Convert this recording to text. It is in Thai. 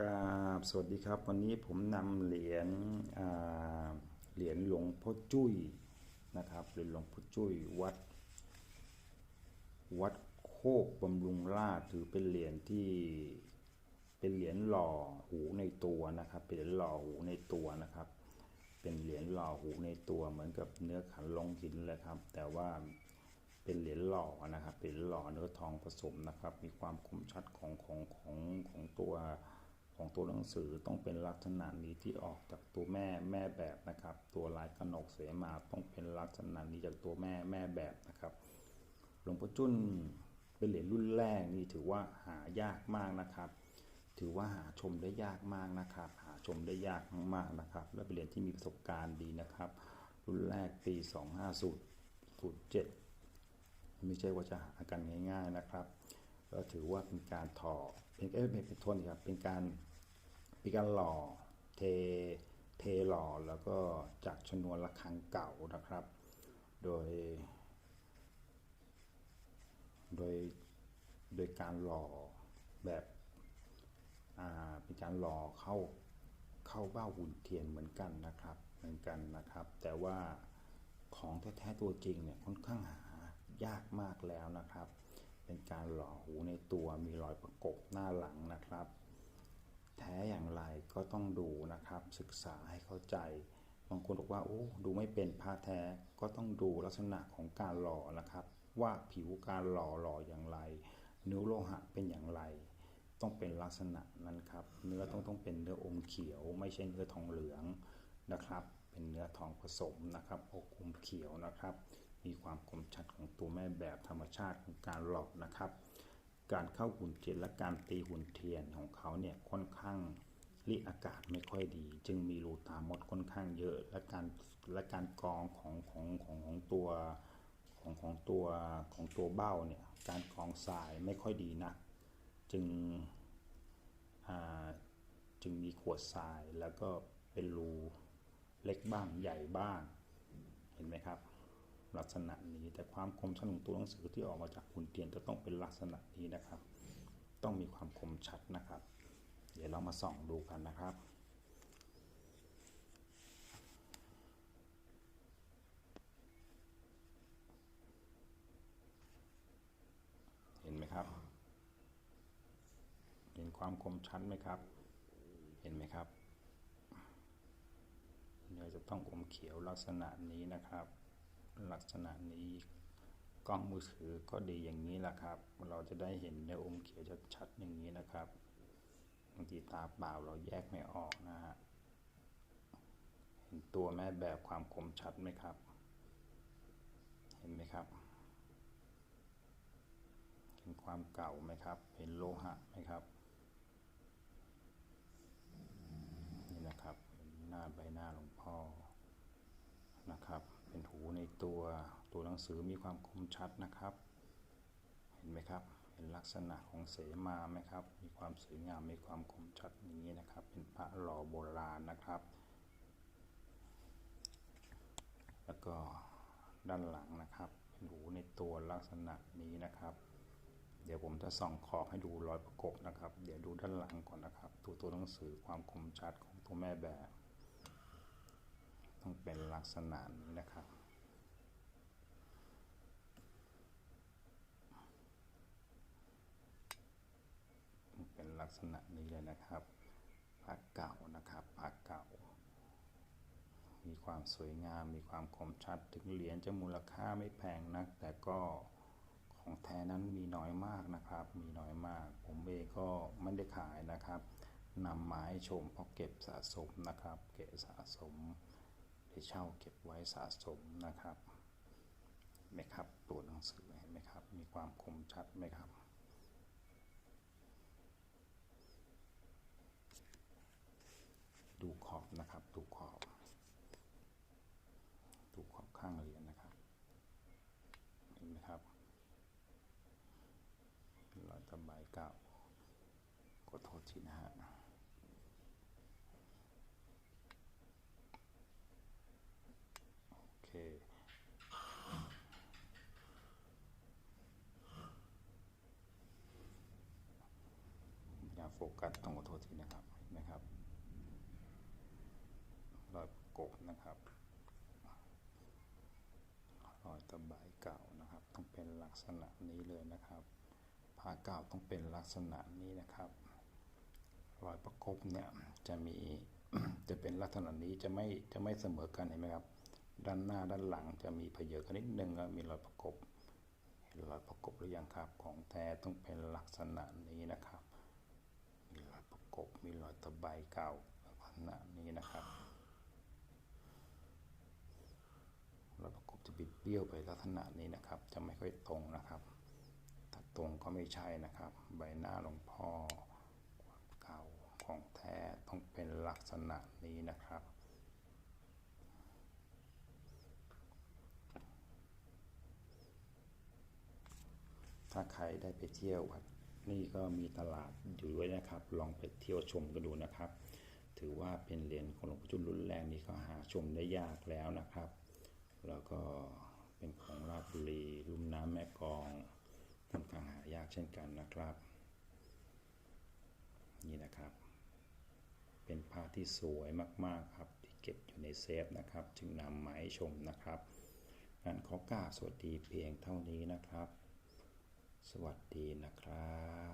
ครับสวัสดีครับ วันนี้ผมนำเหรียญเหรียญหลวงพ่อจุ้ยนะครับเหรียญหลวงพ่อจุ้ยวัด วัดโคกบำรุงราชถือเป็นเหรียญที่เป็นเหรียญหล่อหูในตัวนะครับ เป็นเหรียญหล่อหูในตัวนะครับ เป็นเหรียญหล่อหูในตัวเหมือนกับเนื้อขันลงหินเลยครับ แต่ว่าเป็นเหรียญหล่อนะครับ เป็นหล่อเนื้อทองผสมนะครับ มีความคมชัดของของของของตัว ของตัวหนังสือต้องเป็นลักษณะนี้ที่ออกจากตัวแม่แม่แบบนะครับ ตัวลายกนกเสมาต้องเป็นลักษณะนี้จากตัวแม่แม่แบบนะครับ หลวงพ่อจุ้นเป็นเหรียญรุ่นแรกนี่ถือว่าหายากมากนะครับ ถือว่าหาชมได้ยากมากนะครับ หาชมได้ยากมากๆนะครับ และเป็นเหรียญที่มีประสบการณ์ดีนะครับ รุ่นแรกปี 2507ไม่ใช่ว่าจะหากันง่าย ๆนะครับ ก็ถือว่าเป็นการถอ เป็นเอ้ยเป็นโทษครับเป็นการเป็นการหล่อเทเทหล่อแล้วก็จากชนวนระฆังเก่านะครับ โดย โดยโดยการหล่อแบบอ่าเป็นการหล่อเข้าเข้าเบ้าหุ่นเทียนเหมือนกันนะครับเหมือนกันนะครับ แต่ว่าของแท้ๆตัวจริงเนี่ยค่อนข้างหายากมากแล้วนะครับ เป็นการหล่อหูในตัวมีรอยประกบหน้าหลังนะครับ แท้อย่างไรก็ต้องดูนะครับ ศึกษาให้เข้าใจบางคนบอกว่าโอ้ดูไม่เป็นผ้าแท้ก็ต้องดูลักษณะของการหล่อนะครับ ว่าผิวการหล่อหล่ออย่างไรเนื้อโลหะเป็นอย่างไร ต้องเป็นลักษณะนั้นครับ เนื้อต้องต้องเป็นเนื้ออมเขียว ไม่ใช่เนื้อทองเหลืองนะครับ เป็นเนื้อทองผสมนะครับอกอมเขียวนะครับ มีความคมชัดของตัวแม่แบบธรรมชาติของการหลอกนะครับ การเข้าหุ่นเทียนและการตีหุ่นเทียนของเขาเนี่ยค่อนข้างรีอากาศไม่ค่อยดี จึงมีรูตามดค่อนข้างเยอะ และการและการกรองของของของของตัวของของตัวของตัวเบ้าเนี่ยการกรองทรายไม่ค่อยดีนะจึงจึงมีขวดทรายแล้วก็เป็นรูเล็กบ้างใหญ่บ้างเห็นไหมครับ ลักษณะนี้ แต่ความคมชัดของตัวหนังสือที่ออกมาจากหุ่นเทียนจะต้องเป็นลักษณะนี้นะครับ ต้องมีความคมชัดนะครับ เดี๋ยวเรามาส่องดูกันนะครับเห็นไหมครับ เห็นความคมชัดไหมครับ เห็นไหมครับเนื้อจะต้องอมเขียวลักษณะนี้นะครับ ลักษณะนี้กล้องมือถือก็ดีอย่างนี้แหละครับ เราจะได้เห็นเนื้ออมเขียวชัดๆอย่างนี้นะครับบางทีตาเปล่าเราแยกไม่ออกนะฮะเห็นตัวแม่แบบความคมชัดไหมครับ เห็นไหมครับ เห็นความเก่าไหมครับ เห็นโลหะไหมครับนี่นะครับหน้าใบหน้าหลวงพ่อนะครับ เป็นหูใน ตัวตัวหนังสือมีความคมชัดนะครับ เห็นไหมครับ เห็นลักษณะของเสมาไหมครับ มีความสวยงาม มีความคมชัดอย่างนี้นะครับ เป็นพระหล่อโบราณนะครับ แล้วก็ด้านหลังนะครับ เป็นหูในตัวลักษณะนี้นะครับ เดี๋ยวผมจะส่องขอบให้ดูรอยประกบนะครับ เดี๋ยวดูด้านหลังก่อนนะครับ ตัวตัวหนังสือความคมชัดของตัวแม่แบบ ต้องเป็นลักษณะนี้นะครับ เป็น ลักษณะนี้เลยนะครับพระเก่านะครับพระเก่า มีความสวยงาม มีความคมชัด ถึงเหรียญจะมูลค่าไม่แพงนัก แต่ก็ของแท้นั้นมีน้อยมากนะครับ มีน้อยมาก ผมเองก็ไม่ได้ขายนะครับนำมาให้ชมเพราะเก็บสะสมนะครับ เก็บสะสมได้เช่าเก็บไว้สะสมนะครับไหมครับตัวหนังสือเห็นไหมครับ มีความคมชัดไหมครับ ดูขอบนะครับ ดูขอบ ดู ข้างเหรียญนะครับเห็นไหมครับเรอยตะไบเก่าขอโทษทีนะฮะโอเคอย่าโฟกัสต้องขอโทษทีนะครับไหมครับ รอยประกบนะครับ รอยตะไบเก่านะครับ ต้องเป็นลักษณะนี้เลยนะครับผ้าเก่าต้องเป็นลักษณะนี้นะครับรอยประกบเนี่ยจะมีจะเป็นลักษณะนี้จะไม่จะไม่เสมอกันเห็นไหมครับด้านหน้าด้านหลังจะมีเพเยอะกันนิดนึงแล้วมีรอยประกบเห็นรอยประกบหรือยังครับของแท้ต้องเป็นลักษณะนี้นะครับ มีรอยประกบมีรอยตะไบเก่าลักษณะนี้นะครับ รอยประกบ จะบิดเบี้ยวไปลักษณะนี้นะครับ จะไม่ค่อยตรงนะครับ ถ้าตรงก็ไม่ใช่นะครับ ใบหน้าหลวงพ่อเก่าของแท้ต้องเป็นลักษณะนี้นะครับถ้าใครได้ไปเที่ยววัดนี่ก็มีตลาดอยู่ด้วยนะครับ ลองไปเที่ยวชมกันดูนะครับ ถือว่าเป็นเหรียญของหลวงพ่อจุลรุ่นแรกนี่ก็หาชมได้ยากแล้วนะครับ แล้วก็เป็นของราชบุรี ลุ่มน้ำแม่กองค่อนข้างหายากเช่นกันนะครับ นี่นะครับ เป็นผ้าที่สวยมากๆครับที่เก็บอยู่ในเซฟนะครับ จึงนำมาให้ชมนะครับงั้นขอกราบสวัสดีเพียงเท่านี้นะครับ สวัสดีนะครับ